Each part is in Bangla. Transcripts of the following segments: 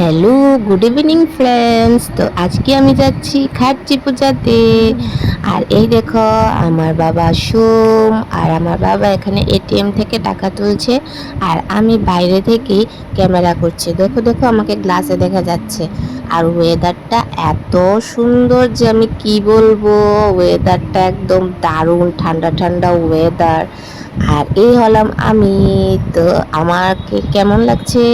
হ্যালো গুড ইভিনিং ফ্রেন্ডস তো আজকে আমি যাচ্ছি খাটচি পূজাতে। আর এই দেখো, আমার বাবা সোম আর আমার বাবা এখানে এটিএম থেকে টাকা তুলছে। আর আমি বাইরে থেকে ক্যামেরা করছি। দেখো দেখো, আমাকে গ্লাসে দেখা যাচ্ছে। আর ওয়েদারটা এত সুন্দর যে আমি কি বলব? ওয়েদারটা একদম দারুণ, ঠান্ডা ঠান্ডা ওয়েদার আর এই হলাম আমি। তো আমাকে কেমন লাগছে?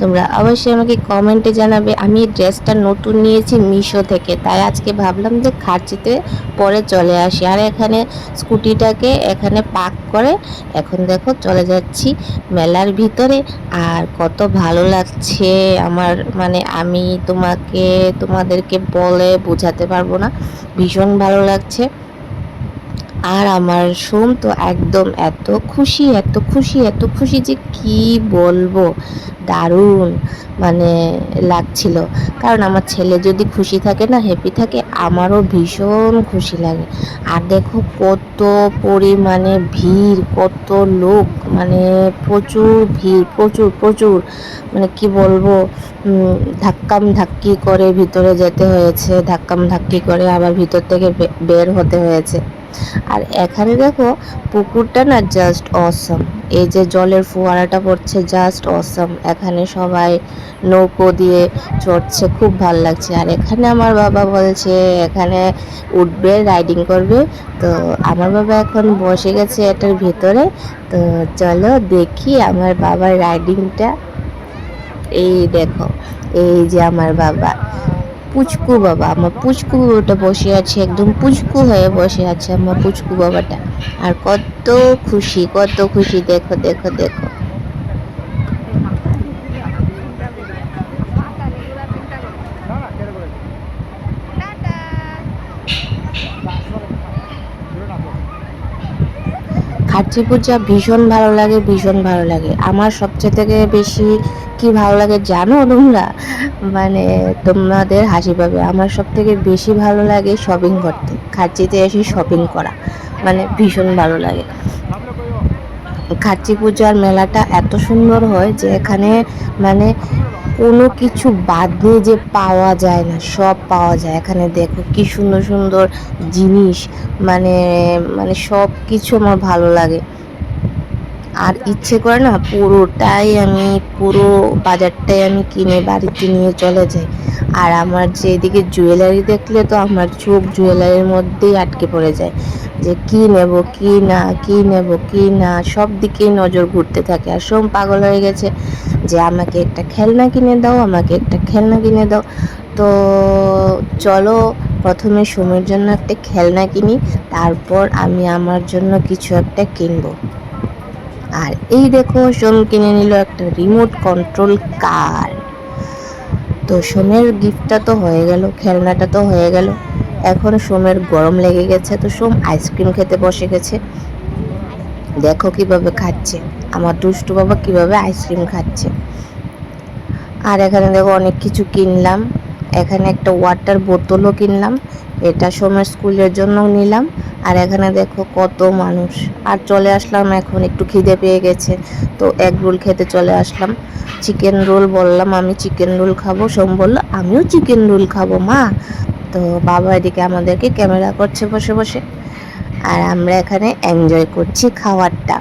তোমরা অবশ্যই আমাকে কমেন্টে জানাবে। আমি এই ড্রেসটা নতুন নিয়েছি মিশো থেকে, তাই আজকে ভাবলাম যে খার্চিতে পরে চলে আসি। আর এখানে স্কুটিটাকে এখানে পার্ক করে এখন দেখো চলে যাচ্ছি মেলার ভিতরে। আর কত ভালো লাগছে আমার মানে আমি তোমাকে, তোমাদেরকে বলে বোঝাতে পারব না। ভীষণ ভালো লাগছে। আর আমার সোম তো একদম এত খুশি এত খুশি এত খুশি যে কি বলব? দারুণ মানে লাগছিল। কারণ আমার ছেলে যদি খুশি থাকে না হ্যাপি থাকে, আমারও ভীষণ খুশি লাগে। আর দেখো কত পরিমাণে ভিড়, কত লোক মানে প্রচুর ভিড়, প্রচুর প্রচুর। মানে কি বলব ধাক্কাম ধাক্কি করে ভিতরে যেতে হয়েছে ধাক্কাম ধাক্কি করে আবার ভিতর থেকে বের হতে হয়েছে। আর এখানে দেখো পুকুরটা না জাস্ট অসম এই যে জলের ফোয়ারাটা পড়ছে জাস্ট অসম এখানে সবাই নৌকো দিয়ে চড়ছে, খুব ভালো লাগছে। আর এখানে আমার বাবা বলছে, এখানে উঠবে রাইডিং করবে। তো আমার বাবা এখন বসে গেছে এটার ভিতরে। তো চলো দেখি আমার বাবার রাইডিংটা এই দেখো, এই যে আমার বাবা। পুচকু বাবা, আমার পুচকু বাবাটা বসে আছে, একদম পুচকু হয়ে বসে আছে আমার পুচকু বাবাটা। আর কত খুশি কত খুশি, দেখো দেখো দেখো। খার্চি পূজা ভীষণ ভালো লাগে, ভীষণ ভালো লাগে। আমার সবচেয়ে থেকে বেশি কি ভালো লাগে জানো তোমরা? মানে তোমাদের হাসি পাবে। আমার সব থেকে বেশি ভালো লাগে শপিং করতে। খার্চিতে এসে শপিং করা। মানে ভীষণ ভালো লাগে। খার্চি পূজার মেলাটা এত সুন্দর হয় যে এখানে মানে কোনো কিছু বাদ দিয়ে যে পাওয়া যায় না, সব পাওয়া যায়। এখানে দেখো কি সুন্দর সুন্দর জিনিস মানে মানে সব কিছু আমার ভালো লাগে। আর ইচ্ছে করে না পুরোটাই আমি, পুরো বাজারটাই আমি কিনে বাড়িতে নিয়ে চলে যাই। আর আমার যে এদিকে জুয়েলারি দেখলে তো আমার চোখ জুয়েলারির মধ্যেই আটকে পড়ে যায়। যে কি নেব, কি না, কি নেব, কি না, সব দিকেই নজর ঘুরতে থাকে। আর সোম পাগল হয়ে গেছে যে আমাকে একটা খেলনা কিনে দাও, আমাকে একটা খেলনা কিনে দাও। তো চলো, প্রথমে সোমের জন্য একটা খেলনা কিনি, তারপর আমি আমার জন্য কিছু একটা কিনবো। আর এই দেখো, সোম কিনে নিল একটা রিমোট কন্ট্রোল কার তো সোমের গিফটটা তো হয়ে গেল, খেলনাটা তো হয়ে গেল। এখন সোমের গরম লেগে গেছে, তো সোম আইসক্রিম খেতে বসে গেছে। দেখো কীভাবে খাচ্ছে। আমার দুষ্টু বাবা কীভাবে আইসক্রিম খাচ্ছে। আর এখানে দেখো অনেক কিছু কিনলাম। এখানে একটা ওয়াটার বোতলও কিনলাম। এটা সোমের স্কুলের জন্য নিলাম। আর এখানে দেখো কত মানুষ। আর চলে আসলাম, এখন একটু খিদে পেয়ে গেছে। তো এগ রোল খেতে চলে আসলাম। চিকেন রোল বললাম, আমি চিকেন রোল খাব। সোম বলল, আমিও চিকেন রোল খাব, মা। তো বাবা এদিকে আমাদেরকে ক্যামেরা করছে বসে বসে। আর আমরা এখানে এনজয় করছি খাবারটা।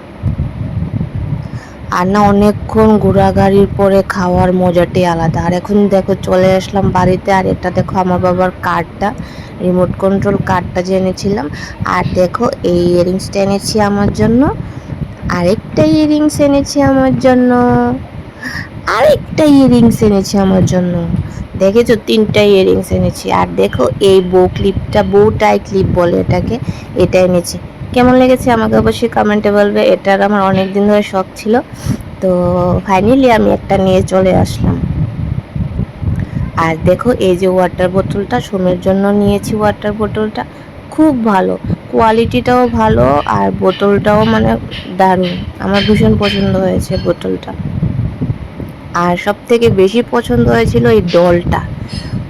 আর না, অনেকক্ষণ ঘোরাঘাড়ির পরে খাওয়ার মজাটাই আলাদা। আর এখন দেখো, চলে আসলাম বাড়িতে। আর এটা দেখো, আমার বাবার কার্ডটা রিমোট কন্ট্রোল কার্ডটা যে এনেছিলাম। আর দেখো, এই ইয়ারিংসটা এনেছি আমার জন্য। আরেকটা ইয়ারিংস এনেছি আমার জন্য। আরেকটা ইয়ারিংস এনেছি আমার জন্য। দেখেছ? তিনটা ইয়ারিংস এনেছি। আর দেখো, এই বউ ক্লিপটা বউ টাই ক্লিপ বলে এটাকে, এটা এনেছি। কেমন লেগেছে? আমাকে অবশ্যই কমেন্টে বলবে। এটার আমার অনেক দিন ধরে শখ ছিল। তো ফাইনালি আমি একটা নিয়ে চলে আসলাম। আর দেখো, এই যে ওয়াটার বোতলটা সোমের জন্য নিয়েছি ওয়াটার বোতলটা খুব ভালো। কোয়ালিটিটাও ভালো, আর বোতলটাও মানে দারুণ। আমার ভীষণ পছন্দ হয়েছে বোতলটা আর সব থেকে বেশি পছন্দ হয়েছিল এই ডলটা।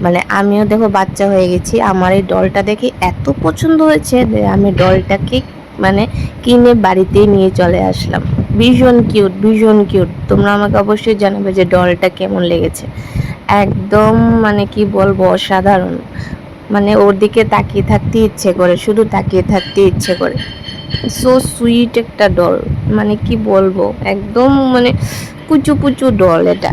মানে আমিও দেখো বাচ্চা হয়ে গেছি, আমার এই ডলটা দেখে এত পছন্দ হয়েছে যে আমি ডলটাকে মানে কিনে বাড়িতেই নিয়ে চলে আসলাম। ভীষণ কিউট ভীষণ কিউট। তোমরা আমাকে অবশ্যই জানাবে যে ডলটা কেমন লেগেছে। একদম মানে কি বলব, অসাধারণ। মানে ওর দিকে তাকিয়ে থাকতে ইচ্ছে করে, শুধু তাকিয়ে থাকতে ইচ্ছে করে। সো সুইট একটা ডল মানে কি বলব? একদম মানে পুচু পুচু ডল এটা।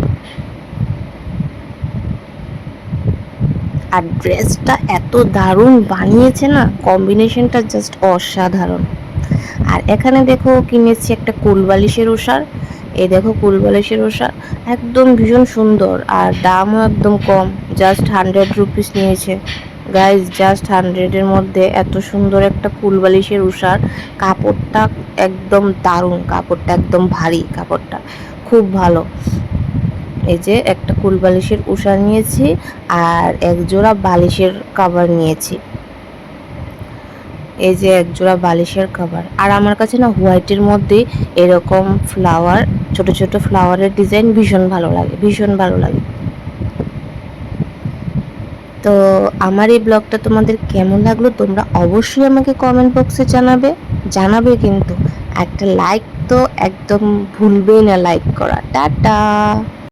আর ড্রেসটা এত দারুণ বানিয়েছে না? কম্বিনেশনটা জাস্ট অসাধারণ। আর এখানে দেখো কিনেছি একটা কুলবালিশের ওষার। এই দেখো কুলবালিশের ওষার। একদম ভীষণ সুন্দর। আর দামও একদম কম। জাস্ট হান্ড্রেড রুপিস নিয়েছে। গাইজ জাস্ট হান্ড্রেডের মধ্যে এত সুন্দর একটা কুলবালিশের উষার কাপড়টা একদম দারুণ, কাপড়টা একদম ভারী কাপড়টা, খুব ভালো। এই যে একটা কুলবালিশের উষা নিয়েছি আর এক জোড়া বালিশের কাভার নিয়েছি। এই যে এক জোড়া বালিশের কাভার আর আমার কাছে না হোয়াইটের মধ্যে এরকম ফ্লাওয়ার ছোট ছোট ফ্লাওয়ারের ডিজাইন ভীষণ ভালো লাগে, ভীষণ ভালো লাগে। তো আমার এই ব্লগটা তোমাদের কেমন লাগল তোমরা অবশ্যই আমাকে কমেন্ট বক্সে জানাবে। জানাবে কিন্তু। একটা লাইক তো একদম ভুলবেই না লাইক করা। টাটা!